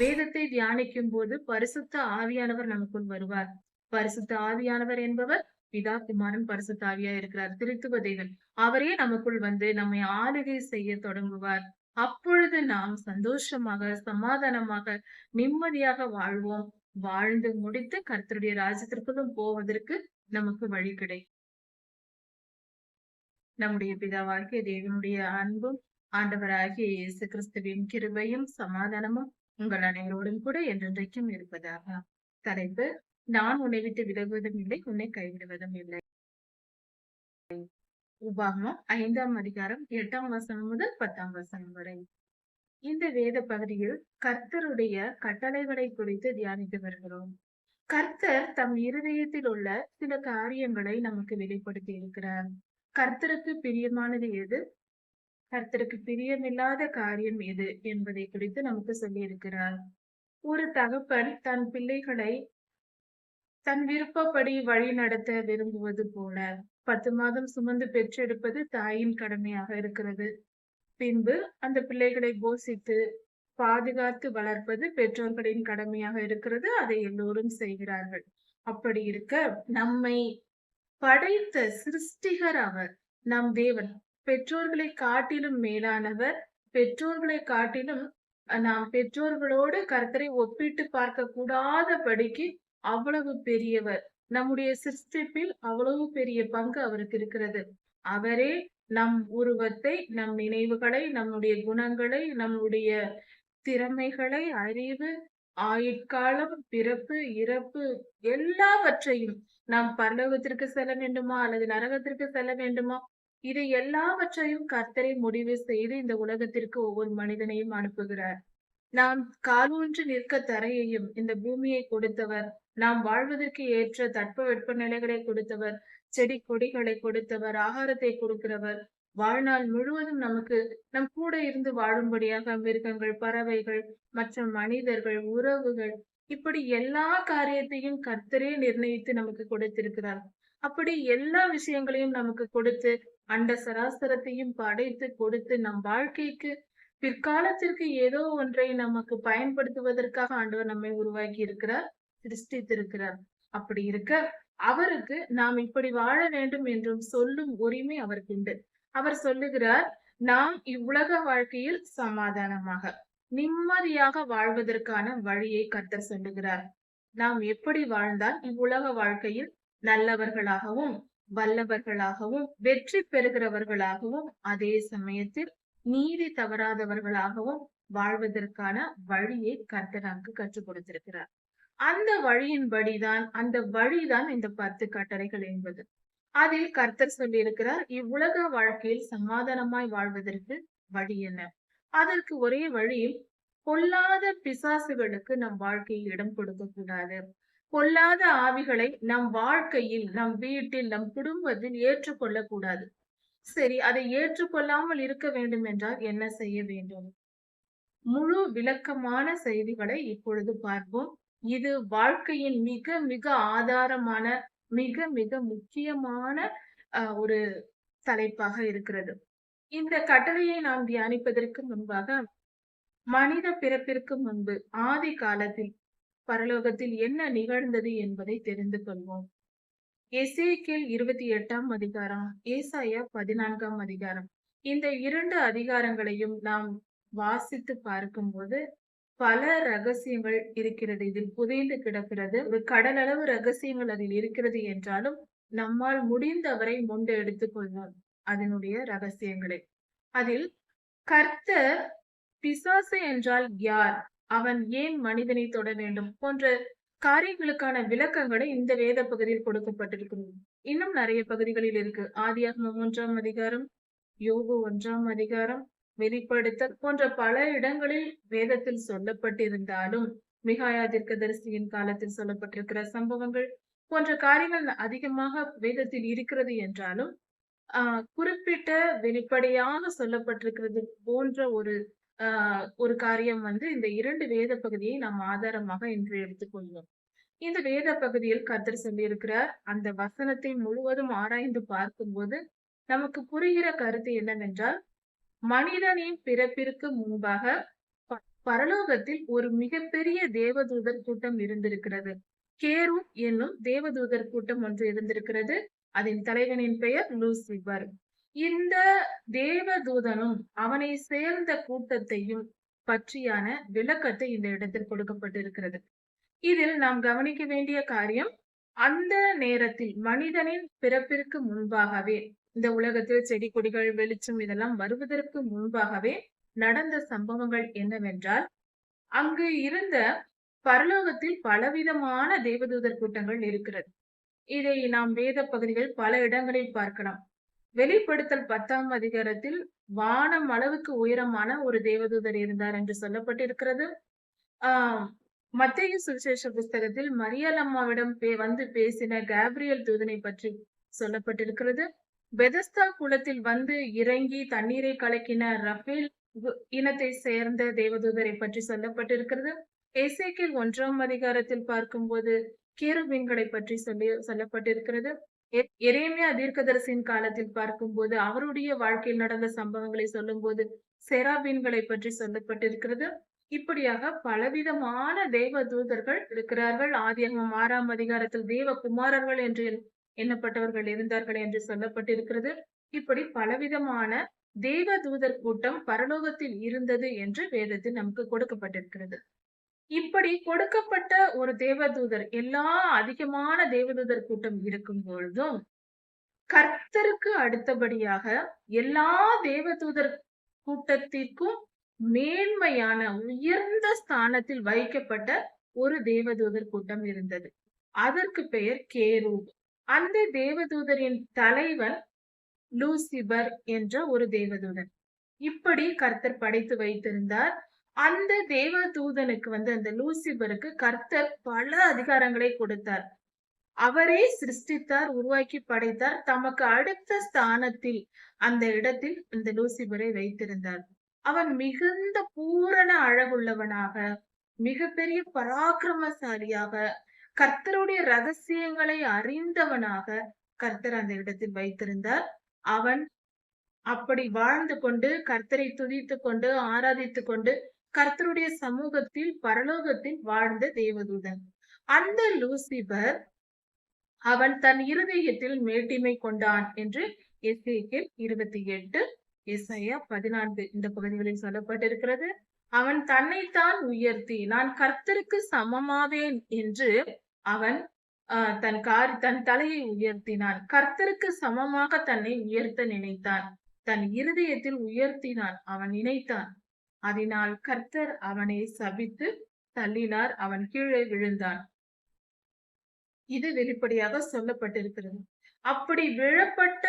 வேதத்தை தியானிக்கும் போது பரிசுத்த ஆவியானவர் நமக்குள் வருவார். பரிசுத்த ஆவியானவர் என்பவர் பிதா குமாரன் பரிசுத்த ஆவியா இருக்கிறார். திருத்துவ தேவன் அவரே நமக்குள் வந்து நம்மை ஆளுகை செய்ய தொடங்குவார். அப்பொழுது நாம் சந்தோஷமாக சமாதானமாக நிம்மதியாக வாழ்வோம். வாழ்ந்து முடித்து கர்த்தருடைய ராஜ்யத்திற்குள்ளும் போவதற்கு நமக்கு வழி கிடைக்கும் நம்முடைய பிதாவாகிய தேவனுடைய அன்பும் ஆண்டவராகிய இயேசு கிறிஸ்துவின் கிருபையும் சமாதானமும் உங்கள் அனைவரோடும் கூட என்றென்றைக்கும் இருப்பதாக தலைப்பு நான் உன்னை விட்டு விலகுவதும் இல்லை உன்னை கைவிடுவதும் இல்லை. உபாகமம் ஐந்தாம் அதிகாரம் எட்டாம் வசனம் முதல் பத்தாம் வசனம் வரை. இந்த வேத பகுதியில் கர்த்தருடைய கட்டளைகளை குறித்து தியானித்து வருகிறோம். கர்த்தர் தம் இருதயத்தில் உள்ள சில காரியங்களை நமக்கு வெளிப்படுத்தி இருக்கிறார். கர்த்தருக்கு பிரியமானது எது? கர்த்தருக்கு பிரியமில்லாத காரியம் எது என்பதை குறித்து நமக்கு சொல்லியிருக்கிறார். ஒரு தகப்பன் தன் பிள்ளைகளை தன் விருப்பப்படி வழி நடத்த விரும்புவது போல பத்து மாதம் சுமந்து பெற்றெடுப்பது தாயின் கடமையாக இருக்கிறது. பின்பு அந்த பிள்ளைகளை போஷித்து பாதுகாத்து வளர்ப்பது பெற்றோர்களின் கடமையாக இருக்கிறது. அதை எல்லோரும் செய்கிறார்கள். அப்படி இருக்க நம்மை படைத்த சிருஷ்டிகர் அவர் நம் தேவன். பெற்றோர்களை காட்டிலும் மேலானவர் பெற்றோர்களை காட்டிலும் நாம் பெற்றோர்களோடு கர்த்தரை ஒப்பிட்டு பார்க்க கூடாதபடிக்கு அவ்வளவு பெரியவர். நம்முடைய சிருஷ்டிப்பில் அவ்வளவு பெரிய பங்கு அவருக்கு இருக்கிறது. அவரே நம் உருவத்தை நம் நினைவுகளை நம்முடைய குணங்களை நம்முடைய திறமைகளை அறிவு ஆயுட்காலம் பிறப்பு இறப்பு எல்லாவற்றையும் நாம் பரலோகத்திற்கு செல்ல வேண்டுமா அல்லது நரகத்திற்கு செல்ல வேண்டுமா? இதை எல்லாவற்றையும் கர்த்தரை முடிவு செய்து இந்த உலகத்திற்கு ஒவ்வொரு மனிதனையும் அனுப்புகிறார். நாம் காலூன்றி நிற்க தரையையும் இந்த பூமியை கொடுத்தவர் நாம் வாழ்வதற்கு ஏற்ற தட்ப வெப்ப நிலைகளை கொடுத்தவர் செடி கொடிகளை கொடுத்தவர் ஆகாரத்தை கொடுக்கிறவர் வாழ்நாள் முழுவதும் நமக்கு நம் கூட இருந்து வாழும்படியாக மிருகங்கள் பறவைகள் மற்ற மனிதர்கள் உறவுகள் இப்படி எல்லா காரியத்தையும் கர்த்தரே நிர்ணயித்து நமக்கு கொடுத்திருக்கிறார். அப்படி எல்லா விஷயங்களையும் நமக்கு கொடுத்து அண்ட சராசரத்தையும் படைத்து கொடுத்து நம் வாழ்க்கைக்கு பிற்காலத்திற்கு ஏதோ ஒன்றை நமக்கு பயன்படுத்துவதற்காக ஆண்டவர் நம்மை உருவாக்கி இருக்கிறார் சிருஷ்டித்திருக்கிறார். அப்படி இருக்க அவருக்கு நாம் இப்படி வாழ வேண்டும் என்றும் சொல்லும் உரிமை அவருக்கு உண்டு. அவர் சொல்லுகிறார் நாம் இவ்வுலக வாழ்க்கையில் சமாதானமாக நிம்மதியாக வாழ்வதற்கான வழியை கத்தர் சொல்லுகிறார். நாம் எப்படி வாழ்ந்தால் இவ்வுலக வாழ்க்கையில் நல்லவர்களாகவும் வல்லவர்களாகவும் வெற்றி பெறுகிறவர்களாகவும் அதே சமயத்தில் நீதி தவறாதவர்களாகவும் வாழ்வதற்கான வழியை கர்த்தர் அங்கு கற்றுக் கொடுத்திருக்கிறார். அந்த வழியின்படிதான் அந்த வழிதான் இந்த பத்து கட்டளைகள் என்பது. அதில் கர்த்தர் சொல்லியிருக்கிறார் இவ்வுலக வாழ்க்கையில் சமாதானமாய் வாழ்வதற்கு வழி என்ன? அதற்கு ஒரே வழி பொல்லாத பிசாசுகளுக்கு நம் வாழ்க்கையில் இடம் கொடுக்க கூடாது. பொல்லாத ஆவிகளை நம் வாழ்க்கையில் நம் வீட்டில் நம் குடும்பத்தில் ஏற்றுக்கொள்ள கூடாது சரி அதை ஏற்றுக்கொள்ளாமல் இருக்க வேண்டும் என்றால் என்ன செய்ய வேண்டும்? முழு விளக்கமான செய்திகளை இப்பொழுது பார்ப்போம். இது வாழ்க்கையின் மிக மிக ஆதாரமான மிக மிக முக்கியமான ஒரு தலைப்பாக இருக்கிறது. இந்த கட்டளையை நாம் தியானிப்பதற்கு முன்பாக மனித பிறப்பிற்கு முன்பு ஆதி காலத்தில் பரலோகத்தில் என்ன நிகழ்ந்தது என்பதை தெரிந்து கொள்வோம். எசேக்கியல் இருபத்தி எட்டாம் அதிகாரம் ஏசாயா பதினான்காம் அதிகாரம். இந்த இரண்டு அதிகாரங்களையும் நாம் வாசித்து பார்க்கும்போது பல ரகசியங்கள் இருக்கிறது. இதில் புதைந்து கிடக்கிறது. ஒரு கடலளவு ரகசியங்கள் அதில் இருக்கிறது என்றாலும் நம்மால் முடிந்தவரை முண்டு எடுத்துக்கொள்வோம் அதனுடைய ரகசியங்களை. அதில் கர்த்தர் பிசாசு என்றால் யார்? அவன் ஏன் மனிதனை தொட வேண்டும் போன்ற காரியங்களுக்கான விளக்கங்களை இந்த வேத பகுதியில் கொடுக்கப்பட்டிருக்கிறது. இன்னும் நிறைய பகுதிகளில் இருக்கு. ஆதியாகமம் மூன்றாம் அதிகாரம் யோகு ஒன்றாம் அதிகாரம் வெளிப்படுத்தல் போன்ற பல இடங்களில் வேதத்தில் சொல்லப்பட்டிருந்தாலும் மிகாயா தரிசியின் காலத்தில் சொல்லப்பட்டிருக்கிற சம்பவங்கள் போன்ற காரியங்கள் அதிகமாக வேதத்தில் இருக்கிறது என்றாலும் ஆஹ் குறிப்பிட்ட வெளிப்படையாக சொல்லப்பட்டிருக்கிறது போன்ற ஒரு ஒரு காரியம் வந்து இந்த இரண்டு வேத பகுதியை நாம் ஆதாரமாக இன்று எடுத்துக்கொள்வோம் இந்த வேத பகுதியில் கர்த்தர் சொல்லியிருக்கிறார் அந்த வசனத்தை முழுவதும் ஆராய்ந்து பார்க்கும்போது நமக்கு புரிகிற கருத்து என்னவென்றால் மனிதனின் பிறப்பிற்கு முன்பாக பரலோகத்தில் ஒரு மிகப்பெரிய தேவதூதர் கூட்டம் இருந்திருக்கிறது. கேரு என்னும் தேவதூதர் கூட்டம் ஒன்று இருந்திருக்கிறது. அதன் தலைவனின் பெயர் லூசிபர். இந்த தேவதூதனும் அவனை சேர்ந்த கூட்டத்தையும் பற்றியான விளக்கத்தை இந்த இடத்தில் கொடுக்கப்பட்டிருக்கிறது. இதில் நாம் கவனிக்க வேண்டிய காரியம் அந்த நேரத்தில் மனிதனின் பிறப்பிற்கு முன்பாகவே இந்த உலகத்தில் செடி கொடிகள் வெளிச்சம் இதெல்லாம் வருவதற்கு முன்பாகவே நடந்த சம்பவங்கள் என்னவென்றால் அங்கு இருந்த பரலோகத்தில் பலவிதமான தேவதூதர் கூட்டங்கள் இருக்கிறது. இதை நாம் வேத பகுதிகள் பல இடங்களில் பார்க்கலாம். வெளிப்படுத்தல் பத்தாம் அதிகாரத்தில் வானம் அளவுக்கு உயரமான ஒரு தேவதூதர் இருந்தார் என்று சொல்லப்பட்டிருக்கிறது. ஆஹ் மத்திய சுவிசேஷ புஸ்தகத்தில் மரியல் அம்மாவிடம் பே வந்து பேசின கேப்ரியல் தூதனை பற்றி சொல்லப்பட்டிருக்கிறது. பெதஸ்தா குளத்தில் வந்து இறங்கி தண்ணீரை கலக்கின ரஃபேல் இனத்தை சேர்ந்த தேவதூதரை பற்றி சொல்லப்பட்டிருக்கிறது. எசேக்கில் ஒன்றாம் அதிகாரத்தில் பார்க்கும்போது கேருபீன்களை பற்றி சொல்லி சொல்லப்பட்டிருக்கிறது. எரேமியா தீர்க்கதரிசியின் காலத்தில் பார்க்கும்போது அவருடைய வாழ்க்கையில் நடந்த சம்பவங்களை சொல்லும்போது செராபீன்களை பற்றி சொல்லப்பட்டிருக்கிறது. இப்படியாக பலவிதமான தெய்வ தூதர்கள் இருக்கிறார்கள். ஆதியகம் ஆறாம் அதிகாரத்தில் தெய்வ குமாரர்கள் என்று எண்ணப்பட்டவர்கள் இருந்தார்கள் என்று சொல்லப்பட்டிருக்கிறது. இப்படி பலவிதமான தெய்வ தூதர் கூட்டம் பரலோகத்தில் இருந்தது என்று வேதத்தில் நமக்கு கொடுக்கப்பட்டிருக்கிறது. இப்படி கொடுக்கப்பட்ட ஒரு தேவதூதர் எல்லா அதிகமான தேவதூதர் கூட்டம் இருக்கும் பொழுதும் கர்த்தருக்கு அடுத்தபடியாக எல்லா தேவதூதர் கூட்டத்திற்கும் மேன்மையான உயர்ந்த ஸ்தானத்தில் வைக்கப்பட்ட ஒரு தேவதூதர் கூட்டம் இருந்தது. அதற்கு பெயர் கேரூப். அந்த தேவதூதரின் தலைவன் லூசிபர் என்ற ஒரு தேவதூதன். இப்படி கர்த்தர் படைத்து வைத்திருந்தார். அந்த தேவ தூதனுக்கு வந்து அந்த லூசிபருக்கு கர்த்தர் பல அதிகாரங்களை கொடுத்தார். அவரே சிருஷ்டித்தார் உருவாக்கி படைத்தார். தமக்கு அடுத்த ஸ்தானத்தில் அந்த இடத்தில் இந்த லூசிபரை வைத்திருந்தார். அவன் மிகுந்த பூரண அழகுள்ளவனாக மிகப்பெரிய பராக்கிரமசாலியாக கர்த்தருடைய ரகசியங்களை அறிந்தவனாக கர்த்தர் அந்த இடத்தில் வைத்திருந்தார். அவன் அப்படி வாழ்ந்து கொண்டு கர்த்தரை துதித்து கொண்டு ஆராதித்து கொண்டு கர்த்தருடைய சமூகத்தில் பரலோகத்தில் வாழ்ந்த தேவதூதன். அந்த லூசிபர் அவன் தன் இருதயத்தில் மேட்டிமை கொண்டான் என்று எஸ்ஏக்கில் இருபத்தி எட்டு எஸ்ஐயா பதினான்கு இந்த பகுதிகளில் சொல்லப்பட்டிருக்கிறது. அவன் தன்னைத்தான் உயர்த்தி நான் கர்த்தருக்கு சமமாவேன் என்று அவன் தன் கார் தன் தலையை உயர்த்தினான். கர்த்தருக்கு சமமாக தன்னை உயர்த்த நினைத்தான். தன் இருதயத்தில் உயர்த்தினான் அவன் நினைத்தான். அதனால் கர்த்தர் அவனை சபித்து தள்ளினார் அவன் கீழே விழுந்தான். இது வெளிப்படையாக சொல்லப்பட்டிருக்கிறது. அப்படி விழப்பட்ட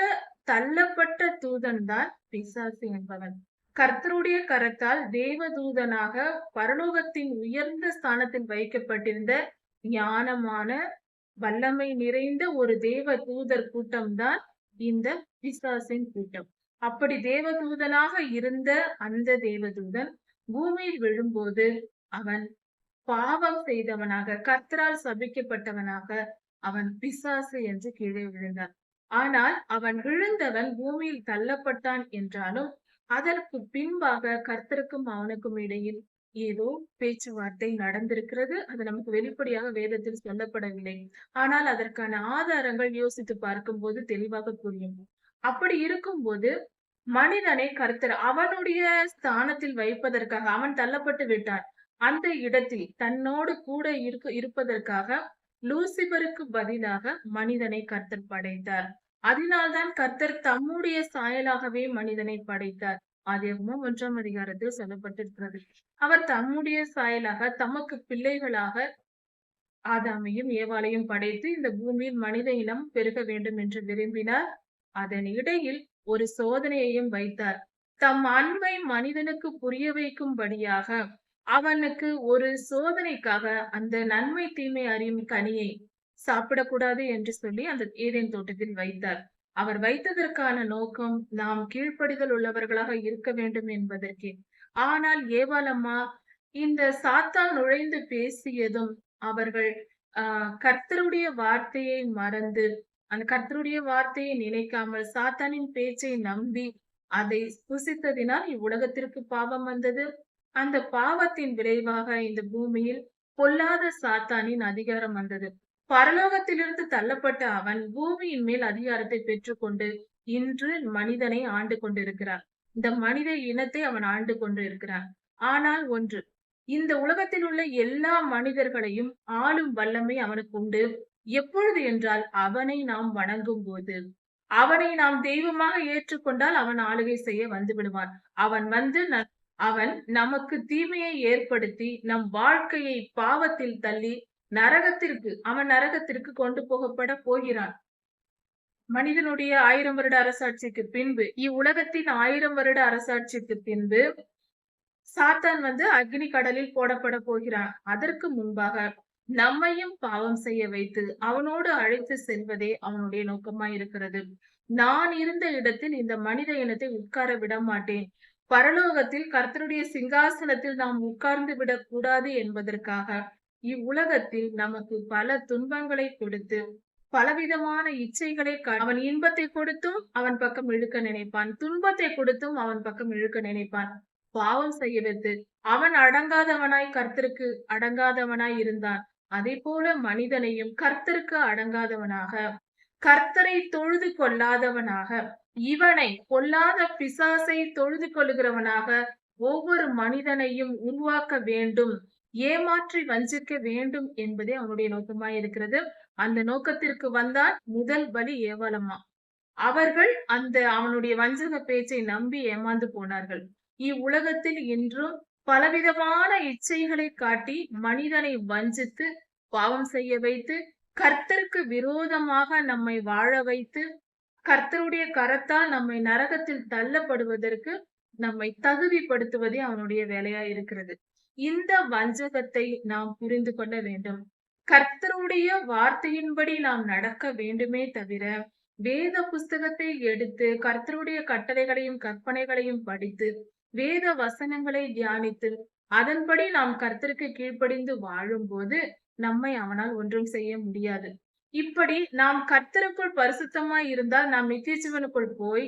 தள்ளப்பட்ட தூதன் தான் பிசாசு என்பவன். கர்த்தருடைய கரத்தால் தேவதூதனாக பரலோகத்தின் உயர்ந்த ஸ்தானத்தில் வைக்கப்பட்டிருந்த ஞானமான வல்லமை நிறைந்த ஒரு தேவ தூதர் கூட்டம்தான் இந்த பிசாசின் கூட்டம். அப்படி தேவதூதனாக இருந்த அந்த தேவதூதன் பூமியில் விழும்போது அவன் பாவம் செய்தவனாக கர்த்தரால் சபிக்கப்பட்டவனாக அவன் பிசாசு என்று கீழே விழுந்தான். ஆனால் அவன் விழுந்தவன் பூமியில் தள்ளப்பட்டான் என்றாலும் அதற்கு பின்பாக கர்த்தருக்கும் அவனுக்கும் இடையில் ஏதோ பேச்சுவார்த்தை நடந்திருக்கிறது. அது நமக்கு வெளிப்படையாக வேதத்தில் சொல்லப்படவில்லை. ஆனால் அதற்கான ஆதாரங்கள் யோசித்து பார்க்கும்போது தெளிவாக புரியும் அப்படி இருக்கும்போது மனிதனை கர்த்தர் அவனுடைய ஸ்தானத்தில் வைப்பதற்காக அவன் தள்ளப்பட்டு விட்டான். அந்த இடத்தில் தன்னோடு கூட இருக்க இருப்பதற்காக லூசிபருக்கு பதிலாக மனிதனை கர்த்தர் படைத்தார். அதனால்தான் கர்த்தர் தம்முடைய சாயலாகவே மனிதனை படைத்தார். ஆதியாகமும் ஒன்றாம் அதிகாரத்தில் சொல்லப்பட்டிருக்கிறது. அவர் தம்முடைய சாயலாக தமக்கு பிள்ளைகளாக ஆதாமையும் ஏவாளையும் படைத்து இந்த பூமியில் மனித இனம் பெருக வேண்டும் என்று விரும்பினார். அதன் இடையில் ஒரு சோதனையையும் வைத்தார். தம் அன்பை மனிதனுக்கு புரிய வைக்கும்படியாக அவனுக்கு ஒரு சோதனைக்காக அந்த நன்மை தீமை அறியும் கனியை சாப்பிடக்கூடாது என்று சொல்லி அந்த ஏதேன் தோட்டத்தில் வைத்தார். அவர் வைத்ததற்கான நோக்கம் நாம் கீழ்ப்படிதல் உள்ளவர்களாக இருக்க வேண்டும் என்பதற்கே. ஆனால் ஏவாலம்மா இந்த சாத்தான் நுழைந்து பேசியதும் அவர்கள் ஆஹ் கர்த்தருடைய வார்த்தையை மறந்து அந்த கர்த்தருடைய வார்த்தையை நினைக்காமல் சாத்தானின் பேச்சை நம்பி அதை புசித்ததினால் இவ்வுலகத்திற்கு பாவம் வந்தது. அந்த பாவத்தின் விளைவாக இந்த பூமியில் பொல்லாத சாத்தானின் அதிகாரம் வந்தது. பரலோகத்திலிருந்து தள்ளப்பட்ட அவன் பூமியின் மேல் அதிகாரத்தை பெற்றுக்கொண்டு இன்று மனிதனை ஆண்டு கொண்டிருக்கிறான். இந்த மனித இனத்தை அவன் ஆண்டு கொண்டு இருக்கிறான் ஆனால் ஒன்று இந்த உலகத்தில் உள்ள எல்லா மனிதர்களையும் ஆளும் வல்லமை அவனுக்கு உண்டு. எப்பொழுது என்றால் அவனை நாம் வணங்கும் போது அவனை நாம் தெய்வமாக ஏற்றுக்கொண்டால் அவன் ஆளுகை செய்ய வந்து விடுவான் அவன் வந்து அவன் நமக்கு தீமையை ஏற்படுத்தி நம் வாழ்க்கையை பாவத்தில் தள்ளி நரகத்திற்கு அவன் நரகத்திற்கு கொண்டு போகப்பட போகிறான். மனிதனுடைய ஆயிரம் வருட அரசாட்சிக்கு பின்பு இவ்வுலகத்தின் ஆயிரம் வருட அரசாட்சிக்கு பின்பு சாத்தான் வந்து அக்னி கடலில் போடப்பட போகிறான். அதற்கு முன்பாக நம்மையும் பாவம் செய்ய வைத்து அவனோடு அழைத்து செல்வதே அவனுடைய நோக்கமாய் இருக்கிறது நான் இருந்த இடத்தில் இந்த மனித இனத்தை உட்கார விட மாட்டேன் பரலோகத்தில் கர்த்தருடைய சிங்காசனத்தில் நாம் உட்கார்ந்து விடக் கூடாது என்பதற்காக இவ்வுலகத்தில் நமக்கு பல துன்பங்களை கொடுத்து பலவிதமான இச்சைகளை அவன் இன்பத்தை கொடுத்தும் அவன் பக்கம் இழுக்க நினைப்பான். துன்பத்தை கொடுத்தும் அவன் பக்கம் இழுக்க நினைப்பான். பாவம் செய்ய வைத்து அவன் அடங்காதவனாய் கர்த்தருக்கு அடங்காதவனாய் இருந்தான். அதே போல மனிதனையும் கர்த்தருக்கு அடங்காதவனாக கர்த்தரை தொழுது கொள்ளாதவனாக இவனை கொல்லாத பிசாசை தொழுது கொள்கிறவனாக ஒவ்வொரு மனிதனையும் உருவாக்க வேண்டும் ஏமாற்றி வஞ்சிக்க வேண்டும் என்பதே அவனுடைய நோக்கமாய் இருக்கிறது. அந்த நோக்கத்திற்கு வந்தால் முதல் வழி ஏவலம்மா அவர்கள் அந்த அவனுடைய வஞ்சக பேச்சை நம்பி ஏமாந்து போனார்கள். இவ்வுலகத்தில் இன்றும் பலவிதமான இச்சைகளை காட்டி மனிதனை வஞ்சித்து பாவம் செய்ய வைத்து கர்த்தருக்கு விரோதமாக நம்மை வாழ வைத்து கர்த்தருடைய கரத்தால் நம்மை நரகத்தில் தள்ளப்படுவதற்கு நம்மை தகுதிப்படுத்துவதே அவனுடைய வேலையா இருக்கிறது. இந்த வஞ்சகத்தை நாம் புரிந்து கொள்ள வேண்டும். கர்த்தருடைய வார்த்தையின்படி நாம் நடக்க வேண்டுமே தவிர வேத புஸ்தகத்தை எடுத்து கர்த்தருடைய கட்டளைகளையும் கற்பனைகளையும் படித்து வேத வசனங்களை தியானித்து அதன்படி நாம் கர்த்தருக்கு கீழ்ப்படிந்து வாழும்போது நம்மை அவனால் ஒன்றும் செய்ய முடியாது. இப்படி நாம் கர்த்தருக்குள் பரிசுத்தமாய் இருந்தால் நாம் நித்திய ஜீவனுக்குள் போய்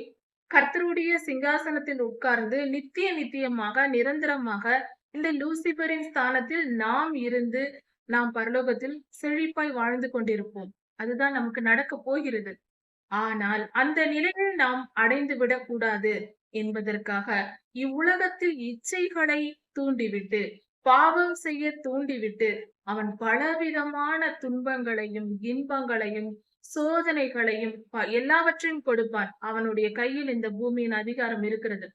கர்த்தருடைய சிங்காசனத்தில் உட்கார்ந்து நித்திய நித்தியமாக நிரந்தரமாக இந்த லூசிபரின் ஸ்தானத்தில் நாம் இருந்து நாம் பரலோகத்தில் செழிப்பாய் வாழ்ந்து கொண்டிருப்போம். அதுதான் நமக்கு நடக்க போகிறது. ஆனால் அந்த நிலையில் நாம் அடைந்து விடக்கூடாது என்பதற்காக இவ்வுலகத்தில் இச்சைகளை தூண்டிவிட்டு பாவம் செய்ய தூண்டிவிட்டு அவன் பலவிதமான துன்பங்களையும் இன்பங்களையும் சோதனைகளையும் எல்லாவற்றையும் கொடுப்பான். அவனுடைய கையில் இந்த பூமியின் அதிகாரம் இருக்கிறது.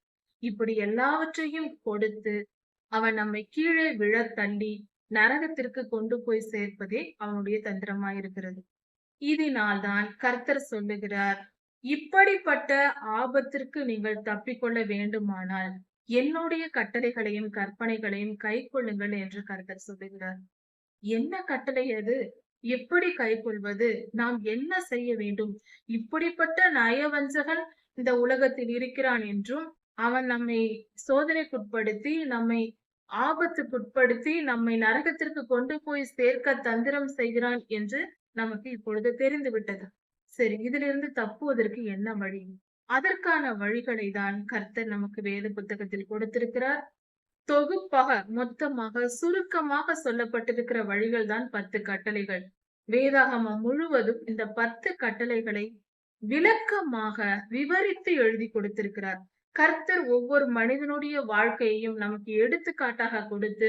இப்படி எல்லாவற்றையும் கொடுத்து அவன் நம்மை கீழே விழத் தள்ளி நரகத்திற்கு கொண்டு போய் சேர்ப்பதே அவனுடைய தந்திரமாயிருக்கிறது இதனால்தான் கர்த்தர் சொல்லுகிறார் இப்படிப்பட்ட ஆபத்திற்கு நீங்கள் தப்பிக்கொள்ள வேண்டுமானால் என்னுடைய கட்டளைகளையும் கற்பனைகளையும் கை கொள்ளுங்கள் என்று கர்த்தர் சொல்லுகிறார். என்ன கட்டளை அது? எப்படி கைக்கொள்வது நாம் என்ன செய்ய வேண்டும்? இப்படிப்பட்ட நயவஞ்சகன் இந்த உலகத்தில் இருக்கிறான் என்றும் அவன் நம்மை சோதனைக்குட்படுத்தி நம்மை ஆபத்துக்குட்படுத்தி நம்மை நரகத்திற்கு கொண்டு போய் சேர்க்க தந்திரம் செய்கிறான் என்று நமக்கு இப்பொழுது தெரிந்து விட்டது சரி இதிலிருந்து தப்புவதற்கு என்ன வழி? அதற்கான வழிகளை தான் கர்த்தர் நமக்கு வேத புத்தகத்தில் கொடுத்திருக்கிறார். தொகுப்பாக மொத்தமாக சுருக்கமாக சொல்லப்பட்டிருக்கிற வழிகள் தான் பத்து கட்டளைகள். வேதாகமம் முழுவதும் இந்த பத்து கட்டளைகளை விளக்கமாக விவரித்து எழுதி கொடுத்திருக்கிறார். கர்த்தர் ஒவ்வொரு மனிதனுடைய வாழ்க்கையையும் நமக்கு எடுத்துக்காட்டாக கொடுத்து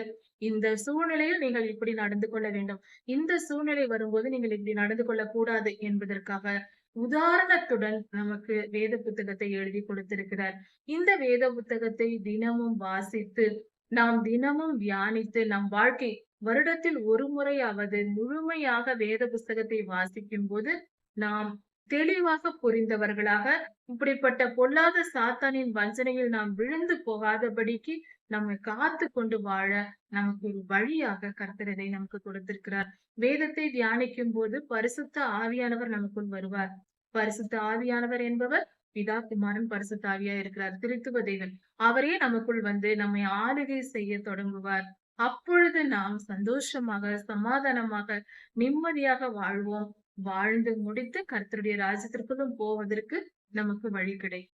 இந்த சூழ்நிலையில் நீங்கள் இப்படி நடந்து கொள்ள வேண்டும். இந்த சூழ்நிலை வரும்போது நீங்கள் இப்படி நடந்து கொள்ள கூடாது என்பதற்காக உதாரணத்துடன் நமக்கு வேத புத்தகத்தை எழுதி கொடுத்திருக்கிறார். இந்த வேத புத்தகத்தை தினமும் வாசித்து நாம் தினமும் தியானித்து நம் வாழ்க்கை வருடத்தில் ஒரு முறையாவது முழுமையாக வேத புஸ்தகத்தை வாசிக்கும் போது நாம் தெளிவாக புரிந்தவர்களாக இப்படிப்பட்ட பொல்லாத சாத்தானின் வஞ்சனையில் நாம் விழுந்து போகாதபடிக்கு நம்மை காத்து கொண்டு வாழ நமக்கு ஒரு வழியாக கர்த்தரதை நமக்கு கொடுத்திருக்கிறார். வேதத்தை தியானிக்கும் போது பரிசுத்த ஆவியானவர் நமக்குள் வருவார். பரிசுத்த ஆவியானவர் என்பவர் பிதா குமாரன் பரிசுத்த ஆவியா இருக்கிறார். திருத்துவ தேவன். அவரே நமக்குள் வந்து நம்மை ஆளுகை செய்ய தொடங்குவார். அப்பொழுது நாம் சந்தோஷமாக சமாதானமாக நிம்மதியாக வாழ்வோம். வாழ்ந்து முடித்து கர்த்தருடைய ராஜ்யத்திற்குள்ளும் போவதற்கு நமக்கு வழி கிடைக்கும்.